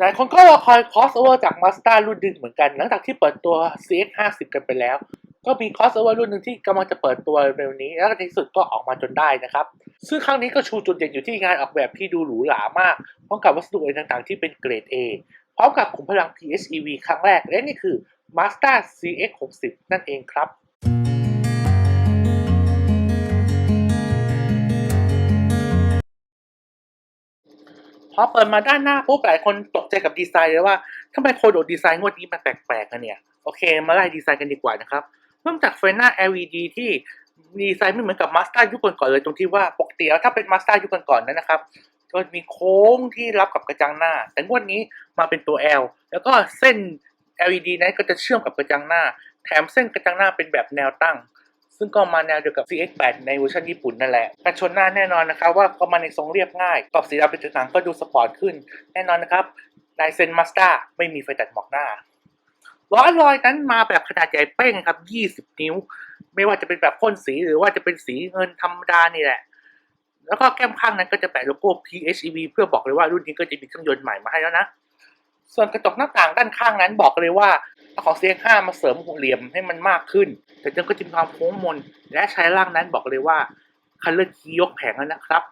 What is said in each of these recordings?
หลายคนก็รอคอย crossover จาก Mazda รุ่นดึงเหมือนกัน หลังจากที่เปิดตัว CX-50 กันไปแล้ว ก็มี crossover รุ่นหนึ่งที่กำลังจะเปิดตัวเร็วนี้ แล้วในที่สุดก็ออกมาจนได้นะครับ ซึ่งครั้งนี้ก็ชูจุดเด่นอยู่ที่งานออกแบบที่ดูหรูหรามาก พร้อมกับวัสดุอะไรต่างๆ ที่เป็นเกรด A พร้อมกับขุมพลัง PHEV ครั้งแรก และนี่คือ Mazda CX-60 นั่นเองครับ อเปิดมาด้านหน้าปุ๊บหลายคนตกใจกับดีไซน์เลยว่าทำไมโคโดดีไซน์งวดนี้มันแปลกๆกันเนี่ย โอเค มาไล่ดีไซน์กันดีกว่านะครับเริ่มจากเฟรนหน้า LED ที่ดีไซน์ไม่เหมือนกับมาส t ต r ยุคก่อนๆเลยตรงที่ว่าปกติแล้วถ้าเป็นมาส t ต r ยุคก่อนๆนั้นนะครับก็มีโค้งที่รับกับกระจังหน้า แต่งวดนี้มาเป็นตัว L แล้วก็เส้น LED นั้นก็จะเชื่อมกับกระจังหน้า แถมเส้นกระจังหน้าเป็นแบบแนวตั้ง ซึ่งก็มาแนวเดียวกับ CX8 ในเวอร์ชันญี่ปุ่นนั่นแหละการชนหน้าแน่นอนนะครับว่าก็มาในทรงเรียบง่ายกรอบสีดำเป็นจุดหนังก็ดูสปอร์ตขึ้น แน่นอนนะครับลายเซ็นมาส t ต r ไม่มีไฟตัดหมอกหน้าล้อลอยนั้นมาแบบขนาดใหญ่เป้งครับ 20 นิ้ว ไม่ว่าจะเป็นแบบพ่นสีหรือว่าจะเป็นสีเงินธรรมดานี่แหละ แล้วก็แก้มข้างนั้นก็จะแปะโลโก้ PHEV เพื่อบอกเลยว่ารุ่นนี้ก็จะมีเครื่องยนต์ใหม่มาให้แล้วนะ ส่วนกระจกหน้าต่างด้านข้างนั้นบอกเลยว่า เอาของ CX5 มาเสริมเหลี่ยมให้มันมากขึ้น แต่ยังก็จะมีความโค้งมน และใช้ล่างนั้นบอกเลยว่าคันเลอร์คียกแผงแล้วนะครับ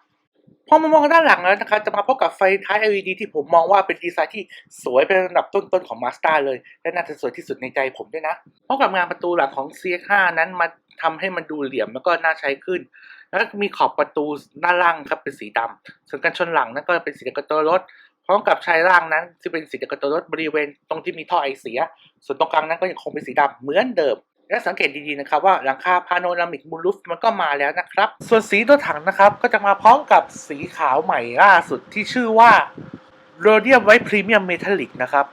พอมามองด้านหลังแล้วนะครับจะมาพบกับไฟท้าย LED ที่ผมมองว่าเป็นดีไซน์ที่สวยเป็นระดับต้นๆของ Mazda เลย และน่าจะสวยที่สุดในใจผมด้วยนะพร้อมกับงานประตูหลังของ CX5 นั้นมาทำให้มันดูเหลี่ยมแล้วก็น่าใช้ขึ้น แล้วมีขอบประตูด้านล่างครับเป็นสีดำส่วนกันชนหลังนั้นก็เป็นสีกระตัวรถ ร้อมกับชายล่างนั้นที่เป็นสีแดงกระตัวรถบริเวณตรงที่มีท่อไอเสีย ส่วนตรงกลางนั้นก็ยังคงเป็นสีดำเหมือนเดิม และสังเกตดีๆนะครับว่าหลังคาพาโนรามิกมูลูฟมันก็มาแล้วนะครับ ส่วนสีตัวถังนะครับก็จะมาพร้อมกับสีขาวใหม่ล่าสุดที่ชื่อว่า r h o d i u m White Premium Metallic นะครับ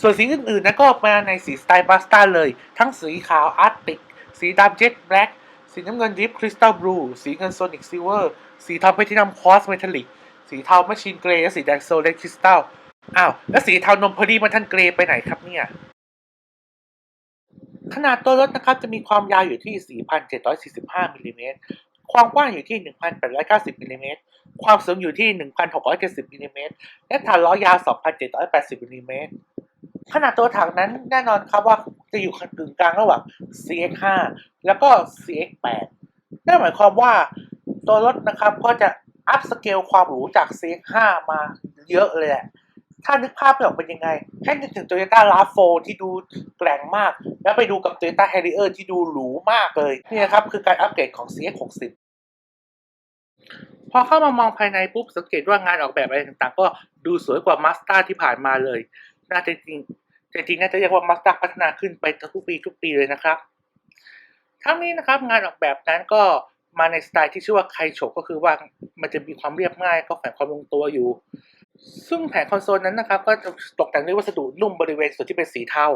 ส่วนสีอื่นๆนั้นก็มาในสีสไตล์บัสต้าเลย ทั้งสีขาวอาร์ติก สีดำเจ็ตแบล็กสีน้ำเงินดิฟคริสตัลบลู สีเงินโซนิกซิลเวอร์ สีเทาเพทินัมคอสเมทัลลิก สีเทาแมชชีนเกรย์สีแดงโซเลตคริสตัลอ้าวแล้วสีเทานมพอดีมันทันเกรย์ไปไหนครับเนี่ย ขนาดตัวรถนะครับจะมีความยาวอยู่ที่ 4,745มิลลิเมตรความกว้างอยู่ที่ 1,890มิลลิเมตรความสูงอยู่ที่ 1,670มิลลิเมตรและฐานล้อยาว 2,780มิลลิเมตรขนาดตัวถังนั้นแน่นอนครับว่าจะอยู่กึ่งกลางระหว่าง CX5 แล้วก็ CX8 นั่นหมายความว่าตัวรถนะครับก็จะ อัพสเกลความหรูจาก CX5 มาเยอะเลยแหละถ้านึกภาพไม่ออกเป็นยังไง ให้นึกถึง Toyota RAV4 ที่ดูแกร่งมาก แล้วไปดูกับ Toyota Harrier ที่ดูหรูมากเลย นี่นะครับ คือการอัปเกรดของ CX60 พอเข้ามามองภายในปุ๊บ สังเกตว่างานออกแบบอะไรต่างๆ ก็ดูสวยกว่า Mazda ที่ผ่านมาเลย น่าจะจริงจริงน่าจะเรียกว่า Mazda พัฒนาขึ้นไปทุกปีทุกปีเลยนะครับ ทั้งนี้นะครับงานออกแบบนั้นก็ มาในสไตล์ที่ชื่อว่าไคโชก็คือว่ามันจะมีความเรียบง่ายก็แฝงความลงตัวอยู่ ซึ่งแผงคอนโซลนั้นนะครับ ก็จะตกแต่งด้วยวัสดุนุ่มบริเวณส่วนที่เป็นสีเทา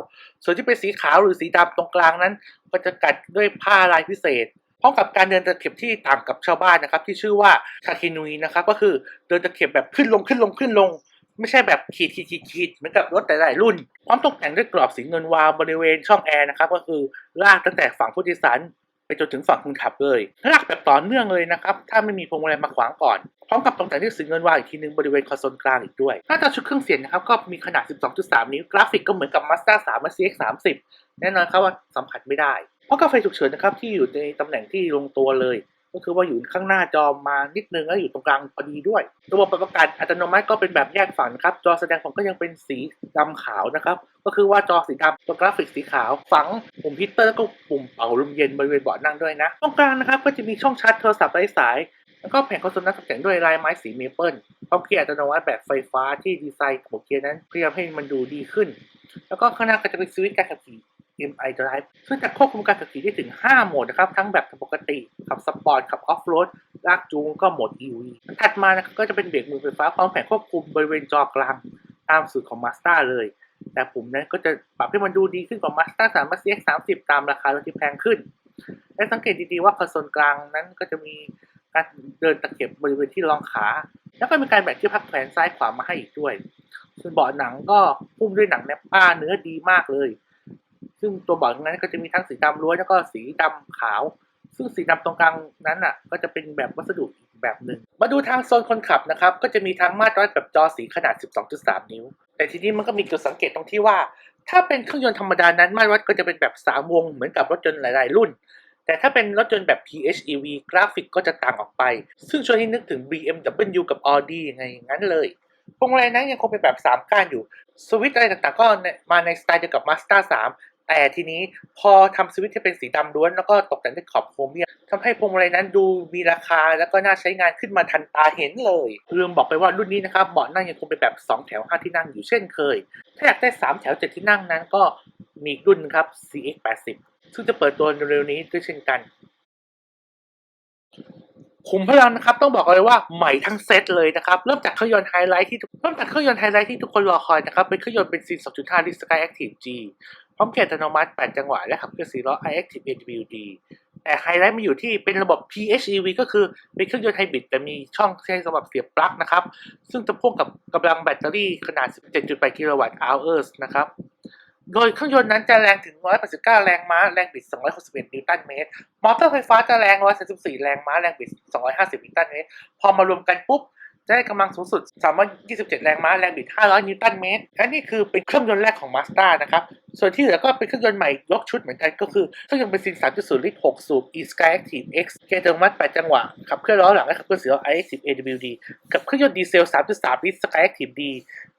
ส่วนที่เป็นสีขาวหรือสีดำตรงกลางนั้น ก็จะกัดด้วยผ้าลายพิเศษพร้อมกับการเดินตะเข็บที่ต่างกับชาวบ้านนะครับ ที่ชื่อว่าคาคินุยนะครับ ก็คือเดินตะเข็บแบบขึ้นลงขึ้นลงขึ้นลง ไม่ใช่แบบขีดขีดขีดขีดเหมือนกับรถหลายรุ่นพร้อมตกแต่งด้วยกรอบสีเงินวาวบริเวณช่องแอร์นะครับ ก็คือลากตั้งแต่ฝั่งผู้โดยสาร ไปจนถึงฝั่งคนขับเลยลากแบบต่อเนื่องเลยนะครับ ถ้าไม่มีพวงมาลัยมาขวางก่อน พร้อมกับตรงแต่งที่สีเงินวางอีกทีนึงบริเวณคอนโซลกลางอีกด้วย หน้าจอชุดเครื่องเสียงนะครับ ก็มีขนาด 12.3 นิ้ว กราฟิกก็เหมือนกับ Mazda 3 และ CX30 แน่นอนครับว่าสัมผัสไม่ได้ เพราะกาไฟฉุกเฉินนะครับที่อยู่ในตำแหน่งที่ลงตัวเลย ก็คือว่าอยู่ข้างหน้าจอมานิดนึงแล้วอยู่ตรงกลางพอดีด้วย ระบบปรับอากาศอัตโนมัติก็เป็นแบบแยกฝั่งนะครับ จอแสดงผลก็ยังเป็นสีดำขาวนะครับ ก็คือว่าจอสีดำตัวกราฟิกสีขาว ฝังปุ่มฮีเตอร์แล้วก็ปุ่มเป่าลมเย็นบริเวณเบาะนั่งด้วยนะตรงกลางนะครับก็จะมีช่องชาร์จโทรศัพท์ไร้สาย แล้วก็แผงคอนโซลนั้นตกแต่งด้วยลายไม้สีเมเปิลพร้อมเกียร์อัตโนมัติแบบไฟฟ้าที่ดีไซน์ของเกียร์นั้นเพยายามให้มันดูดีขึ้น แล้วก็ข้างหน้าก็จะเป็นสวิตช์การขับขี่ MI Drive ซึ่งจะควบคุมการขับขี่ได้ถึง 5 โหมดนะครับ ทั้งแบบปกติขับสปอร์ตขับออฟโรดลากจูงก็โหมด EV ถัดมานะครับก็จะเป็นเบรกมือไฟฟ้าพร้อมแผงควบคุมบริเวณจอกลางตามสูตรของ Mazda เลย แต่ปุ่มนั้นก็จะปรับให้มันดูดีขึ้นกว่า Mazda 3 CX-30 ตามราคารถที่แพงขึ้น และสังเกตดีๆว่าคอนโซลกลางนั้นก็จะมีการเดินตะเข็บบริเวณที่รองขา แล้วก็มีการแบ่งที่พักแขนซ้ายขวามาให้อีกด้วยส่วนเบาะหนังก็พุ่มด้วยหนังแนปป้าเนื้อดีมากเลย ซึ่งตัวเบาะนั้นก็จะมีทั้งสีดำล้วนแล้วก็สีดำขาว ซึ่งสีดำตรงกลางนั้นอะ ก็จะเป็นแบบวัสดุอีกแบบหนึ่งมาดูทางโซนคนขับนะครับ ก็จะมีทั้งมาตรวัดแบบจอสีขนาด 12.3 นิ้ว แต่ทีนี้มันก็มีจุดสังเกตตรงที่ว่า ถ้าเป็นเครื่องยนต์ธรรมดานั้น มาตรวัดก็จะเป็นแบบ 3 วง เหมือนกับรถยนต์หลาย ๆ รุ่น แต่ถ้าเป็นรถยนต์แบบ PHEV กราฟิกก็จะต่างออกไป ซึ่งชวนให้นึกถึง BMW กับ Audi ยังไงงั้นเลยพวงมาลัยนั้นยังคงเป็นแบบ 3 ก้านอยู่ สวิตช์อะไรต่างๆ ก็มาในสไตล์เดียวกับ Mazda 3 แต่ทีนี้พอทำสวิตช์ที่เป็นสีดำล้วนแล้วก็ตกแต่งด้วยขอบโครเมียมทำให้พวงมาลัยนั้นดูมีราคาแล้วก็น่าใช้งานขึ้นมาทันตาเห็นเลยลืมบอกไปว่ารุ่นนี้นะครับเบาะนั่งยังคงเป็นแบบ 2 แถว 5 ที่นั่งอยู่เช่นเคย ถ้าอยากได้ 3 แถว 7 ที่นั่งนั้นก็มีรุ่นครับ CX80 ซึ่งจะเปิดตัวเร็วๆนี้ด้วยเช่นกันขุมพลังนะครับต้องบอกเลยว่าใหม่ทั้งเซตเลยนะครับเริ่มจากเครื่องยนต์ไฮไลท์ที่เริ่มจากเครื่องยนต์ไฮไลท์ที่ทุกคนรอคอยนะครับเป็นเครื่องยนต์เบนซิน2.5ลิตร Sky Active G พร้อมเกียร์อัตโนมัติ 8 จังหวะ และขับเคลื่อน4ล้อ iActive AWD แต่ไฮไลท์มาอยู่ที่เป็นระบบ PHEV ก็คือเป็นเครื่องยนต์ไฮบริดแต่มีช่องใช้สำหรับเสียบปลั๊กนะครับ ซึ่งจะพ่วงกับกำลังแบตเตอรี่ขนาด 17.8 กิโลวัตต์ hours นะครับ โดยเครื่องยนต์นั้นจะแรงถึง 189 แรงม้า แรงบิด 261 นิวตันเมตร มอเตอร์ไฟฟ้าจะแรง 134 แรงม้า แรงบิด 250 นิวตันเมตร พอมารวมกันปุ๊บ ได้กำลังสูงสุด 327 แรงม้า แรงบิด 500 นิวตันเมตรและนี่คือเป็นเครื่องยนต์แรกของ Mazda นะครับ ส่วนที่เหลือก็เป็นเครื่องยนต์ใหม่ยกชุดเหมือนกันก็คือเครื่องยนต์เบนซิน 3.0 ลิตร 6 สูบ e-sky active x เกียร์อัตโนมัติ 8 จังหวะ ขับเคลื่อนล้อหลังและขับเคลื่อนสี่ล้อ i10 awd กับเครื่องยนต์ดีเซล 3.3 ลิตร sky active d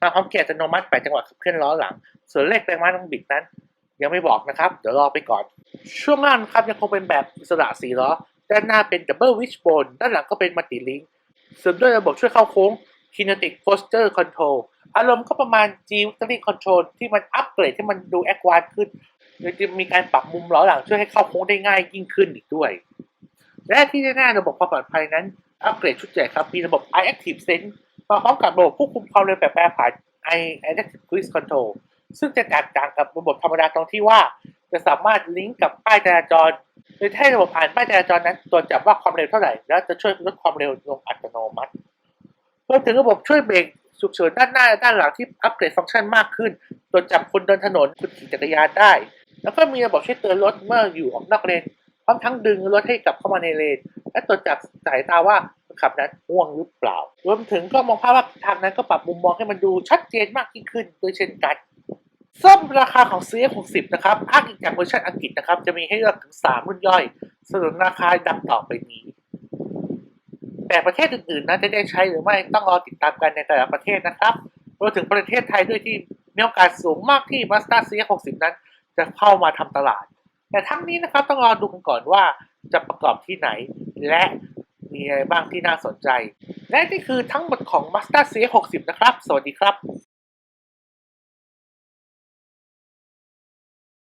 มาพร้อมเกียร์อัตโนมัติ 8 จังหวะ ขับเคลื่อนล้อหลัง ส่วนเลขแรงม้าแรงบิดนั้น ยังไม่บอกนะครับ เดี๋ยวรอไปก่อน ช่วงล่างนะครับยังคงเป็นแบบอิสระสี่ล้อ ด้านหน้าเป็น Double Wishbone ด้านหลังก็เป็นมัลติลิง เสริมด้วยระบบช่วยเข้าโค้ง Kinetic Posture Control อารมณ์ก็ประมาณ G Victory Control ที่มันอัปเกรดให้มันดูแอดวานขึ้นโดยจะมีการปรับมุมล้อหลังช่วยให้เข้าโค้งได้ง่ายยิ่งขึ้นอีกด้วย และที่แน่ๆระบบความปลอดภัยนั้น อัปเกรดชุดใหญ่ครับ มีระบบ iActive Sense มาพร้อมกับระบบควบคุมความเร็วแบบแปรผัน iActive Cruise Control ซึ่งจะแตกต่างกับระบบธรรมดาตรงที่ว่า จะสามารถลิงก์กับป้ายจราจรโดยให้ระบบอ่านป้ายจราจรนั้นตรวจจับว่าความเร็วเท่าไหร่ แล้วจะช่วยลดความเร็วลงอัตโนมัติรวมถึงระบบช่วยเบรกฉุกเฉินด้านหน้าและด้านหลังที่อัปเกรดฟังก์ชันมากขึ้น ตรวจจับคนเดินถนนคนขี่จักรยานได้ แล้วก็มีระบบช่วยเตือนรถเมื่ออยู่ออกนอกเลน พร้อมทั้งดึงรถให้กลับเข้ามาในเลน และตรวจจับสายตาว่าคนขับนั้นง่วงหรือเปล่า รวมถึงก็มองภาพว่าทางนั้นก็ปรับมุมมองให้มันดูชัดเจนมากยิ่งขึ้นด้วยเช่นกัน ซ่อมราคาของ CF60 นะครับ อ้างอิงจากเวอร์ชันอังกฤษนะครับ จะมีให้เลือกถึง 3 รุ่นย่อยสนุนราคาดังต่อไปนี้ แต่ประเทศอื่นๆนะจะได้ใช้หรือไม่ต้องรอติดตามกันในแต่ละประเทศนะครับรวมถึงประเทศไทยด้วยที่มีโอกาสสูงมากที่ Mazda CX60 นั้น จะเข้ามาทำตลาด แต่ทั้งนี้นะครับต้องรอดูกันก่อนว่าจะประกอบที่ไหน และมีอะไรบ้างที่น่าสนใจ และนี่คือทั้งหมดของ Mazda CX60 นะครับ สวัสดีครับ